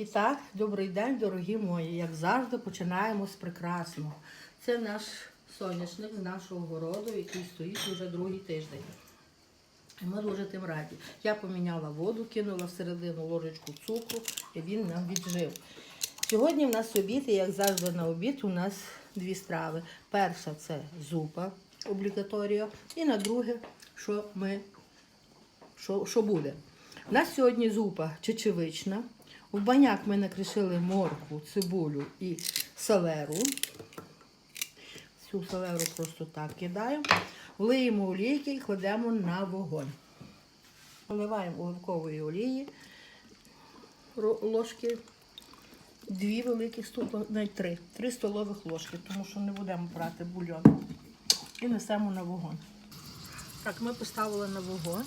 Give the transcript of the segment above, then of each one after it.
І так, добрий день, дорогі мої. Як завжди, починаємо з прекрасного. Це наш соняшник з нашого городу, який стоїть вже другий тиждень. І ми дуже тим раді. Я поміняла воду, кинула всередину ложечку цукру, і він нам віджив. Сьогодні в нас обід, і як завжди на обід, у нас дві страви. Перша це зупа облігаторія, і на друге, що ми що, що буде. У нас сьогодні зупа чечевична. В баняк ми накришили моркву, цибулю і селеру. Цю селеру просто так кидаємо. Влиємо олійки і кладемо на вогонь. Наливаємо оливкової олії, ложки, дві столові, навіть три, три столових ложки, тому що не будемо брати бульйон. І несемо на вогонь. Так, ми поставили на вогонь,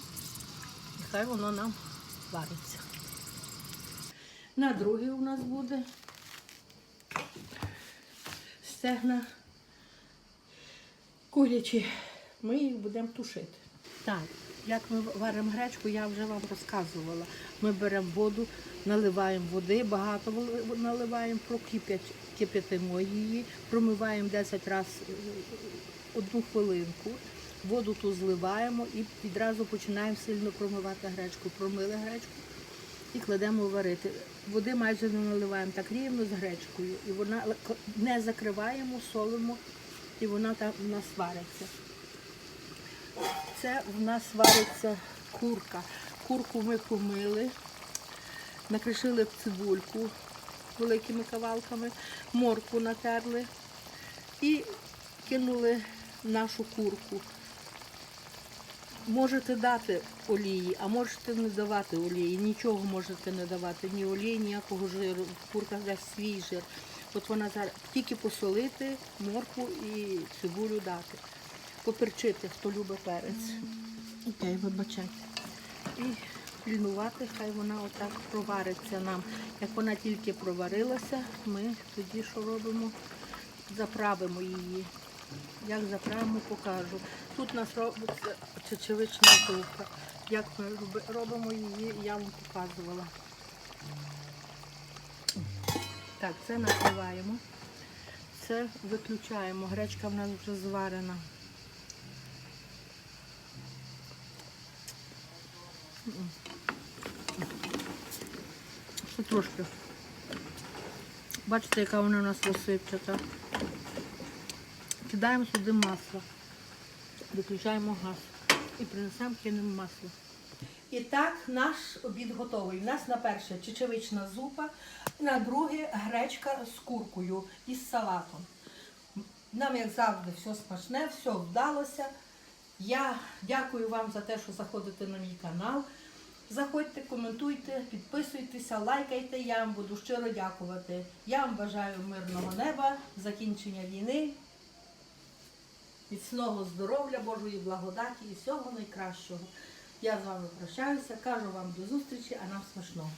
і хай воно нам вариться. На другий у нас буде стегна курячі. Ми їх будемо тушити. Так, як ми варимо гречку, я вже вам розказувала. Ми беремо воду, наливаємо води, багато наливаємо, прокип'ять, кип'ятимо її, промиваємо 10 разів одну хвилинку. Воду ту зливаємо і відразу починаємо сильно промивати гречку. Промили гречку і кладемо варити. Води майже не наливаємо так рівно з гречкою. І вона не закриваємо, солимо, і вона там у нас вариться. Це в нас вариться курка. Курку ми помили, накришили в цибульку великими кавалками, морку натерли і кинули нашу курку. Можете дати олії, а можете не давати олії. Нічого можете не давати, ні олії, ніякого жиру. Курка дасть свій жир. От вона зараз тільки посолити, моркву і цибулю дати. Поперчити, хто любить перець. Окей, вибачайте. І пільнувати, хай вона отак провариться нам. Як вона тільки проварилася, ми тоді що робимо? Заправимо її. Як заправимо, покажу. Тут у нас робиться чечевична зупа. Як ми робимо її, я вам показувала. Так, це накриваємо. Це виключаємо. Гречка в нас вже зварена. Ще трошки. Бачите, яка вона у нас розсипчата. Кидаємо сюди масло. Виключаємо газ. І принесемо, кинемо масло. І так наш обід готовий. У нас на перше чечевична зупа, на друге гречка з куркою і з салатом. Нам, як завжди, все смачне, все вдалося. Я дякую вам за те, що заходите на мій канал. Заходьте, коментуйте, підписуйтеся, лайкайте. Я вам буду щиро дякувати. Я вам бажаю мирного неба, закінчення війни, міцного здоров'я, Божої благодаті і всього найкращого. Я з вами прощаюся, кажу вам до зустрічі, а нам смачного.